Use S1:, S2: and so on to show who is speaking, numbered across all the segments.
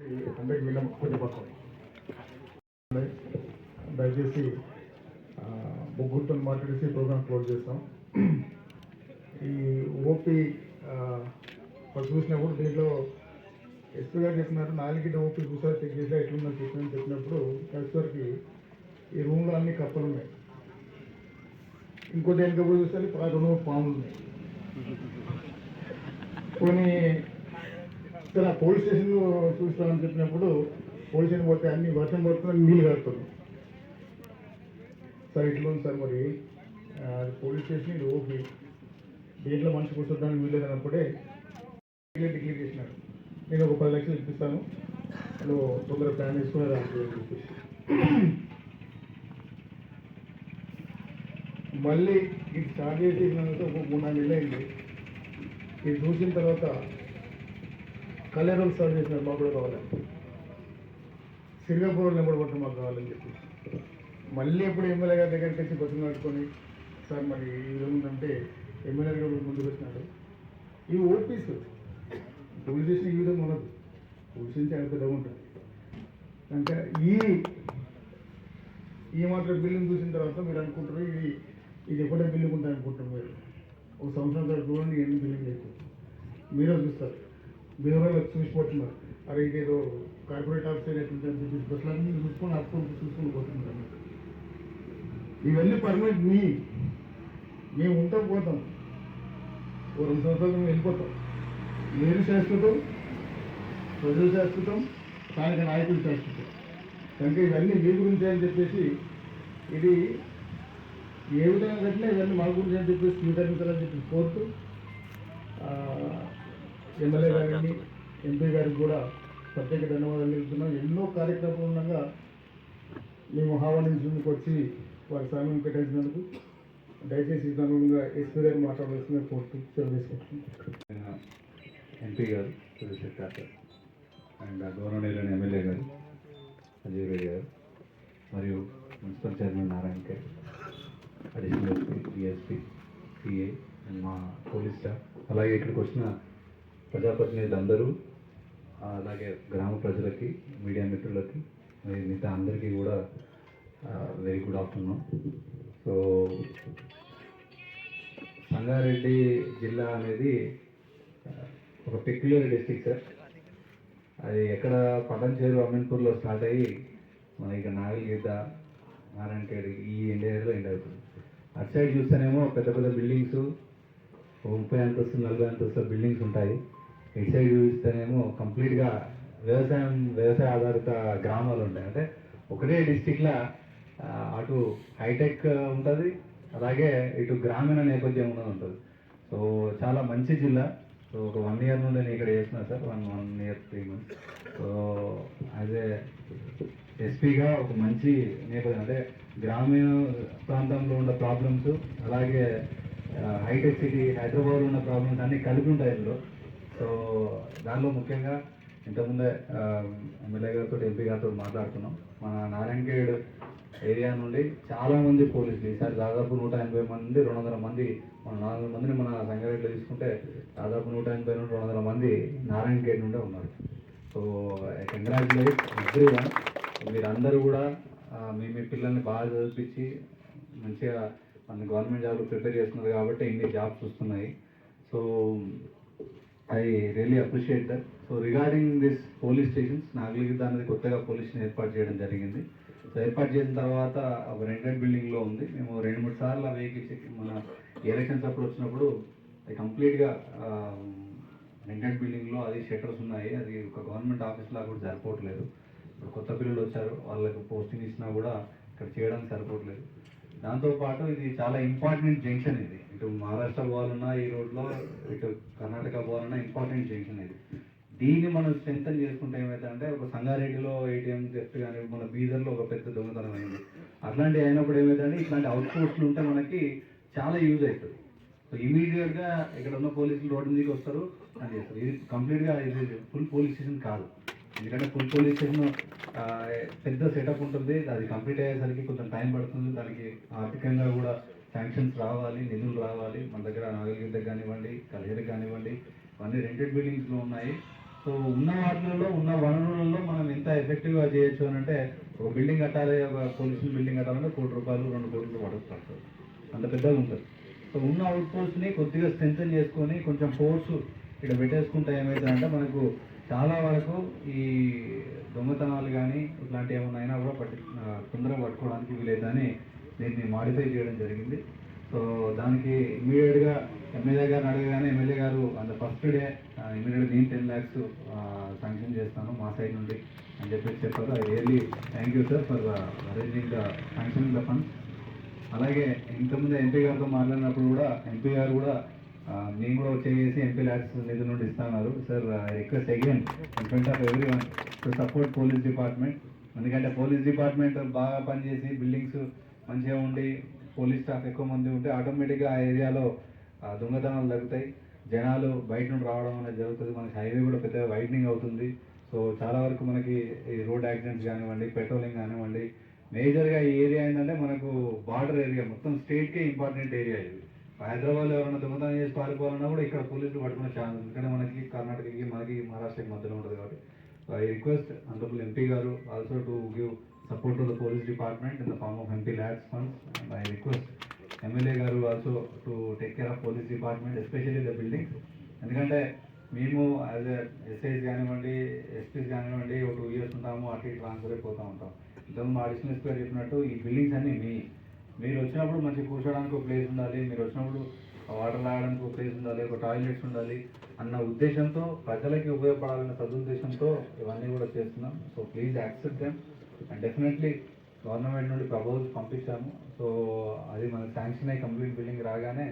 S1: అందరికి విన్న కొంచెం పక్కన దయచేసి ముగ్గురితో మాట్లాడేసి ప్రోగ్రామ్ క్లోజ్ చేస్తాం. ఈ ఓపీ వాళ్ళు చూసినప్పుడు దీంట్లో ఎస్పీ గారు చెప్పినారు నాలుగింటి ఓపీ చూసారు చెక్ చేసి ఎట్లున్నా చెప్పిన చెప్పినప్పుడు కలెక్టర్కి ఈ రూమ్లో అన్ని కప్పలు ఉన్నాయి. ఇంకోటి వెనక పోయి చూస్తే రెండు పాములు ఉన్నాయి. కొన్ని ఇక్కడ పోలీస్ స్టేషన్ చూస్తామని చెప్పినప్పుడు పోలీస్ స్టేషన్ పోతే అన్ని వర్షం పడుతున్నా నీళ్ళు కడుతున్నాం. సార్ ఇట్లా ఉంది సార్ మరి. పోలీస్ స్టేషన్ ఇది ఓపీ దీంట్లో మనిషి కూర్చోడానికి వీలేదు అన్నప్పుడే టికెట్ డిక్లేర్ చేసినారు. నేను ఒక పది లక్షలు ఇప్పిస్తాను. నువ్వు తొందరగా ప్లాన్ చేసుకుని రాదు మళ్ళీ ఇది స్టార్ట్ చేసి ఒక మూడు నాలుగు నెలలు అయింది. ఇది చూసిన తర్వాత కళ్యాణం సార్ చేసినారు మాకు కూడా కావాలని సింగపూర్ నెంబర్ పట్టు మాకు కావాలని చెప్పి. మళ్ళీ ఎప్పుడు ఎమ్మెల్యే గారి దగ్గరికి వచ్చి బతులు నాటుకొని సార్ మరి ఏముందంటే ఎమ్మెల్యే గారు ముందుకు వచ్చినాడు ఈ ఓపీస్ పోలీస్ స్టేషన్ ఈ విధంగా ఉండదు. పోలీస్ స్టేషన్ చాలా పెద్దగా ఉంటుంది. అంటే ఈ ఈ మాత్రం బిల్డింగ్ చూసిన తర్వాత మీరు అనుకుంటారు ఇది ఇది ఎప్పుడో బిల్డింగ్ ఉంటుంది అనుకుంటారు మీరు. ఒక సంవత్సరం తర్వాత చూడండి ఎన్ని బిల్డింగ్ లేకుండా మీరే చూస్తారు. మీరు చూసిపోతున్నారు. అరే ఇదేదో కార్పొరేట్ ఆఫీసర్ ఎట్లుంటుంది చెప్పేసి బస్సులు అన్నీ చూసుకొని అప్పుడు చూసుకొని పోతున్నారు ఇవన్నీ పర్మనెంట్ మీ. మేము ఉంటాం పోతాం. ఓ రెండు సంవత్సరాలు మేము వెళ్ళిపోతాం. మీరు శాశ్వతం? ప్రజలు శాశ్వతం స్థానిక నాయకులు శాశ్వతం. కనుక ఇవన్నీ మీ గురించి అని చెప్పేసి ఇది ఏ విధంగా కట్టినా ఇవన్నీ మా గురించి అని చెప్పేసి స్వీకరించాలని చెప్పి కోరుతూ ఆ, ఎమ్మెల్యే గారిని ఎంపీ గారికి కూడా ప్రత్యేక ధన్యవాదాలు తెలుపుతున్నాం. ఎన్నో కార్యక్రమాలు ఉండగా మేము ఆహ్వానించేందుకు వచ్చి వారి సమయం కేటాయించినందుకు దయచేసి ఈ సందర్భంగా ఎస్పీ గారు మాట్లాడవలసిన కోర్టు సేవ చేసుకుంటున్నాం
S2: ఎంపీ గారు చంద్రశేఖర్ గారు అండ్ గౌరవనీయులైన ఎమ్మెల్యే గారు సంజయ్ రెడ్డి గారు మరియు municipal chairman Narayana K additional SP DSP CA and మా పోలీస్ స్టాఫ్ అలాగే ఇక్కడికి వచ్చిన ప్రజాప్రతినిధులందరూ అలాగే గ్రామ ప్రజలకి మీడియా మిత్రులకి మరి మిగతా అందరికీ కూడా very good afternoon. So Sangareddy జిల్లా అనేది ఒక పెక్యులర్ డిస్టిక్ సార్ అది ఎక్కడ పటంచేరు అమీన్పూర్లో స్టార్ట్ అయ్యి మన ఇక నాగల్గీత నారాయణఖేడ్ ఈ ఇండియాలో ఎండ్ అవుతుంది. అటు సైడ్ చూస్తేనేమో పెద్ద పెద్ద బిల్డింగ్స్ ముప్పై అంతస్తులు నలభై అంతస్తుల బిల్డింగ్స్ ఉంటాయి. ఇటు సైడ్ చూస్తేనేమో కంప్లీట్గా వ్యవసాయం వ్యవసాయ ఆధారిత గ్రామాలు ఉంటాయి. అంటే ఒకటే డిస్టిక్లో అటు హైటెక్ ఉంటుంది అలాగే ఇటు గ్రామీణ నేపథ్యం ఉన్నది ఉంటుంది. సో చాలా మంచి జిల్లా. సో ఒక వన్ ఇయర్ నుండి నేను ఇక్కడ చేస్తున్నా sir one one year three months. So as a ఎస్పీగా ఒక మంచి నేపథ్యం. అంటే గ్రామీణ ప్రాంతంలో ఉన్న ప్రాబ్లమ్స్ అలాగే హైటెక్ సిటీ హైదరాబాద్లో ఉన్న ప్రాబ్లమ్స్ అన్నీ కలిపి ఉంటాయి ఇందులో. సో దానిలో ముఖ్యంగా ఇంతకుముందే ఎమ్మెల్యే గారితో ఎంపీ గారితో మాట్లాడుతున్నాం మన నారాయణఖేడ్ ఏరియా నుండి చాలామంది పోలీసులు ఈసారి దాదాపు నూట ఎనభై మంది రెండు వందల మంది మన నాలుగు మందిని మన సంగారెడ్డిలో తీసుకుంటే దాదాపు నూట ఎనభై నుండి రెండు వందల మంది నారాయణఖేడ్ నుండే ఉన్నారు. సో కంగ్రాచులేట్ ఎవ్రీ వన్ మీరందరూ కూడా మీ మీ పిల్లల్ని బాగా చదివించి మంచిగా మన గవర్నమెంట్ జాబ్లు ప్రిపేర్ చేస్తున్నారు కాబట్టి ఇన్ని జాబ్స్ వస్తున్నాయి. So I really appreciate that so regarding this police stations నాగలిగిద్ద అనేది కొత్తగా పోలీస్ ఏర్పాటు చేయడం జరిగింది. సో ఏర్పాటు చేసిన తర్వాత ఒక బిల్డింగ్లో ఉంది. మేము రెండు మూడు సార్లు ఆ వెహికల్స్ మన ఎలక్షన్స్ అప్పుడు వచ్చినప్పుడు కంప్లీట్గా రెండెడ్ బిల్డింగ్లో అది షెటర్స్ ఉన్నాయి. అది ఒక గవర్నమెంట్ ఆఫీస్లా కూడా సరిపోవట్లేదు. ఇప్పుడు కొత్త పిల్లలు వచ్చారు. వాళ్ళకి పోస్టింగ్ ఇచ్చినా కూడా ఇక్కడ చేయడానికి సరిపోవట్లేదు. దాంతోపాటు ఇది చాలా ఇంపార్టెంట్ జంక్షన్ ఇది. ఇటు మహారాష్ట్ర పోవాలన్నా ఈ రోడ్లో ఇటు కర్ణాటక పోవాలన్నా ఇంపార్టెంట్ జంక్షన్ ఇది. దీన్ని మనం స్ట్రెంగ్తన్ చేసుకుంటే ఏమైందంటే ఒక సంగారెడ్డిలో ఏటీఎం జస్ట్ కానీ మన బీదర్లో ఒక పెద్ద దొంగతనం అయింది. అట్లాంటి అయినప్పుడు ఏమైందంటే ఇట్లాంటి అవుట్పోస్ట్లు ఉంటే మనకి చాలా యూజ్ అవుతుంది. సో ఇమీడియట్గా ఇక్కడ ఉన్న పోలీసులు రోడ్డు మీదకి వస్తారు అని చేస్తారు. ఇది కంప్లీట్గా ఇది ఫుల్ పోలీస్ స్టేషన్ కాదు. ఎందుకంటే ఫుల్ పోలీస్ స్టేషన్ పెద్ద సెటప్ ఉంటుంది. అది కంప్లీట్ అయ్యేసరికి కొంచెం టైం పడుతుంది. దానికి ఆర్థికంగా కూడా శాంక్షన్స్ రావాలి నిధులు రావాలి. మన దగ్గర నాగలిగిద్దకు కానివ్వండి కలిహేరికి కానివ్వండి ఇవన్నీ రెంటెడ్ బిల్డింగ్స్లో ఉన్నాయి. సో ఉన్న వాటిలలో ఉన్న వనరులలో మనం ఎంత ఎఫెక్టివ్గా చేయొచ్చు అని అంటే ఒక బిల్డింగ్ కట్టాలి ఒక పోలీసులు బిల్డింగ్ కట్టాలంటే కోటి రూపాయలు రెండు కోట్లు పడుతుంది అంత పెద్దగా ఉంటుంది సో ఉన్న అవుట్ పోస్ట్ని కొద్దిగా స్ట్రెంగ్తన్ చేసుకొని కొంచెం ఫోర్స్ ఇక్కడ పెట్టేసుకుంటే ఏమవుతుందంటే మనకు చాలా వరకు ఈ దొంగతనాలు కానీ ఇట్లాంటివి ఏమైనా అయినా కూడా పట్టి తొందరగా పట్టుకోవడానికి వీలైతుందని దీన్ని మాడిఫై చేయడం జరిగింది. సో దానికి ఇమీడియట్గా ఎమ్మెల్యే గారిని అడగగానే ఎమ్మెల్యే గారు అంత ఫస్ట్ డే ఇమీడియట్గా నేను టెన్ ల్యాక్స్ శాంక్షన్ చేస్తాను మా సైడ్ నుండి అని చెప్పేసి చెప్పారు. I really thank you sir for arranging the sanction the funds అలాగే ఇంతకుముందు ఎంపీ గారితో మాట్లాడినప్పుడు కూడా ఎంపీ గారు కూడా నేను కూడా వచ్చేసి ఎంపీ ల్యాక్స్ నిధుల నుండి ఇస్తున్నారు sir request again in front of everyone to support police department ఎందుకంటే పోలీస్ డిపార్ట్మెంట్ బాగా పనిచేసి బిల్డింగ్స్ మంచిగా ఉండి పోలీస్ స్టాఫ్ ఎక్కువ మంది ఉంటే ఆటోమేటిక్గా ఆ ఏరియాలో ఆ, దొంగతనాలు తగ్గుతాయి జనాలు బయట నుండి రావడం అనేది జరుగుతుంది. మనకి హైవే కూడా పెద్దగా వైడనింగ్ అవుతుంది. సో చాలా వరకు మనకి ఈ రోడ్ యాక్సిడెంట్స్ కానివ్వండి పెట్రోలింగ్ కానివ్వండి మేజర్గా ఈ ఏరియా ఏంటంటే మనకు బార్డర్ ఏరియా. మొత్తం స్టేట్కే ఇంపార్టెంట్ ఏరియా ఇది. హైదరాబాద్లో ఎవరైనా దొంగతనం చేసి పారిపోవాలన్నా కూడా ఇక్కడ పోలీసులు పట్టుకునే ఛాన్స్ ఎందుకంటే మనకి కర్ణాటకకి మనకి మహారాష్ట్రకి మధ్యలో ఉంటుంది కాబట్టి. I request అంతపుల్ MP garu also to give support to the police department in the form of MP LADS funds and I request MLA garu also to take care of police department especially the building ఎందుకంటే మేము as SIs కానివ్వండి SP's కానివ్వండి ఒక two years ఉంటాము అటు ఇటు transfer అయిపోతూ ఉంటాం. ఇంతకు మా అడిషనల్ గారు చెప్పినట్టు ఈ బిల్డింగ్స్ అన్నీ మీ మీరు వచ్చినప్పుడు మంచి కూర్చోడానికి ఒక ప్లేస్ ఉండాలి మీరు వచ్చినప్పుడు వాటర్ తాగడానికి ఒక ప్లేస్ ఉండాలి ఒక టాయిలెట్స్ ఉండాలి అన్న ఉద్దేశంతో ప్రజలకి ఉపయోగపడాలన్న సదుద్దేశంతో ఇవన్నీ కూడా చేస్తున్నాం. So please accept them and definitely government నుండి ప్రపోజల్స్ పంపించాము. సో అది మనకు శాంక్షన్ అయ్యి కంప్లీట్ బిల్డింగ్ రాగానే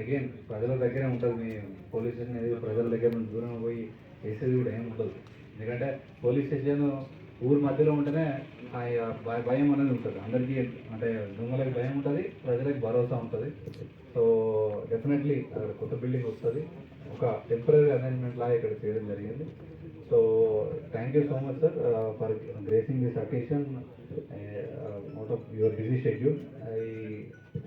S2: అగైన్ ప్రజల దగ్గరే ఉంటుంది మీ పోలీస్ స్టేషన్ అనేది ప్రజల దగ్గర నుంచి దూరం పోయి వేసేది కూడా ఏమి ఉండదు. ఎందుకంటే పోలీస్ స్టేషన్ ఊరు మధ్యలో ఉంటేనే భయం అనేది ఉంటుంది. అందరికీ అంటే దొంగలకి భయం ఉంటుంది ప్రజలకు భరోసా ఉంటుంది. సో డెఫినెట్లీ అక్కడ కొత్త బిల్డింగ్ వస్తుంది. ఒక టెంపరీ అరేంజ్మెంట్ లాగా ఇక్కడ చేయడం జరిగింది. So thank you so much sir for gracing this occasion out of your busy schedule I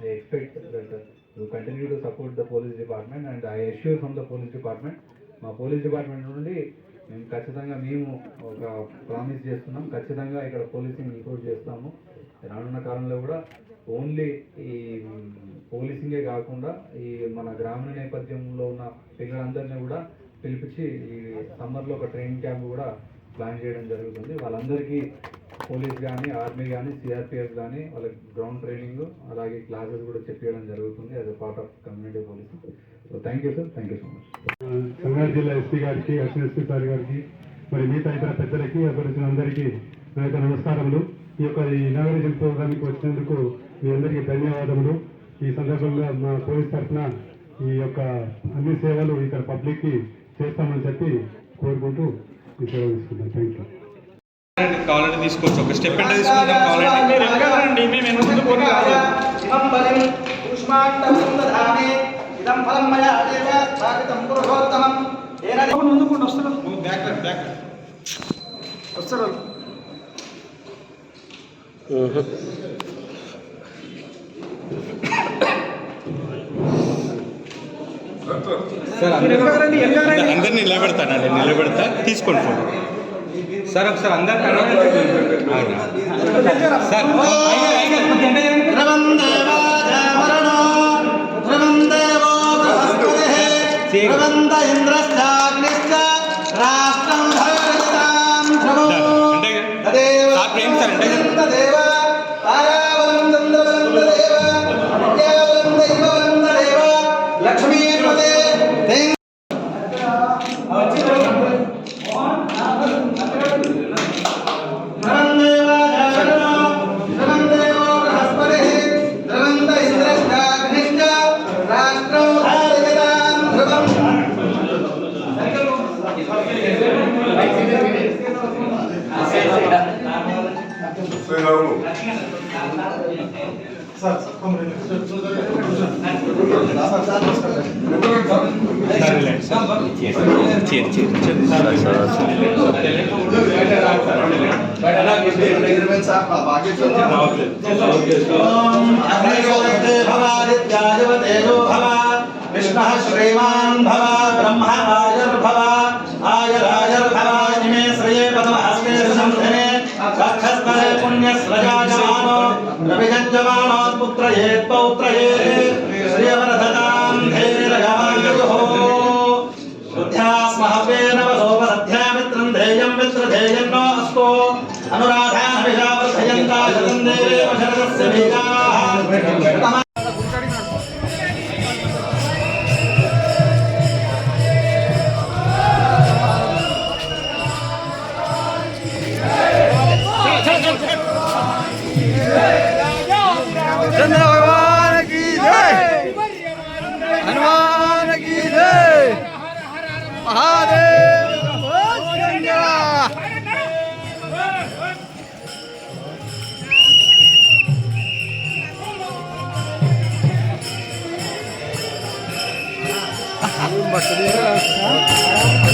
S2: I expect that you continue to support the police department and I assure from the police department మా police department నుండి మేము ఖచ్చితంగా మేము ఒక promise చేస్తున్నాం. ఖచ్చితంగా ఇక్కడ policing include చేస్తాము. రానున్న కాలంలో కూడా ఓన్లీ ఈ పోలీసింగే కాకుండా ఈ మన గ్రామీణ నేపథ్యంలో ఉన్న పిల్లలందరినీ కూడా పిలిపించి ఈ సమ్మర్లో ఒక ట్రైనింగ్ క్యాంప్ కూడా ప్లాన్ చేయడం జరుగుతుంది. వాళ్ళందరికీ పోలీస్ కానీ ఆర్మీ కానీ సిఆర్పిఎఫ్ కానీ వాళ్ళకి గ్రౌండ్ ట్రైనింగ్ అలాగే క్లాసెస్ కూడా చెప్పడం జరుగుతుంది. As a part of community police so thank you sir thank you so much
S3: Sangareddy జిల్లా ఎస్పీ గారికి అశ్విన్ ఎస్పీ సార్ గారికి మరి మిగతా ఇతర పెద్దలకి అభివృద్ధి అందరికీ నా యొక్క నమస్కారములు. ఈ యొక్క ఇనాగరేషన్ ప్రోగ్రామ్కి వచ్చినందుకు మీ అందరికీ ధన్యవాదములు. ఈ సందర్భంగా మా పోలీస్ తరఫున ఈ యొక్క అన్ని సేవలు ఇక్కడ పబ్లిక్కి చేస్తామని చెప్పి కోరుకుంటూ ఈ సేవ తీసుకుంటాం థ్యాంక్ యూ
S4: కావాలంటే తీసుకోవచ్చు. ఒక స్టెప్ అంటే తీసుకుందాం కావాలంటే.
S5: మీరు వెనకాలండి మేము
S6: ఇదం ఇదం ఫలం మయా పురుషోత్తమం.
S5: ముందుకుండా వస్తారు
S4: బ్యాక్ బ్యాక్
S5: వస్తారు
S4: సార్
S5: మీరు వెనకాల రండి, వెనకాల రండి.
S4: అందరినీ నిలబెడతానండి నిలబెడతా తీసుకోండి ఫోటో సార్ ఒకసారి అందరు సార్
S6: ఓం
S7: विष्णुः सुरेवान् भव, ब्रह्मा आयुर्भव, आयुरायुर्भव इमे श्रेये पदम हस्ते संधने रक्षस्पदे पुण्यस्रजाजमानो रविजज्जमानो
S4: पुत्र ये पौत्र ये श्रियवरधता rumba, querida.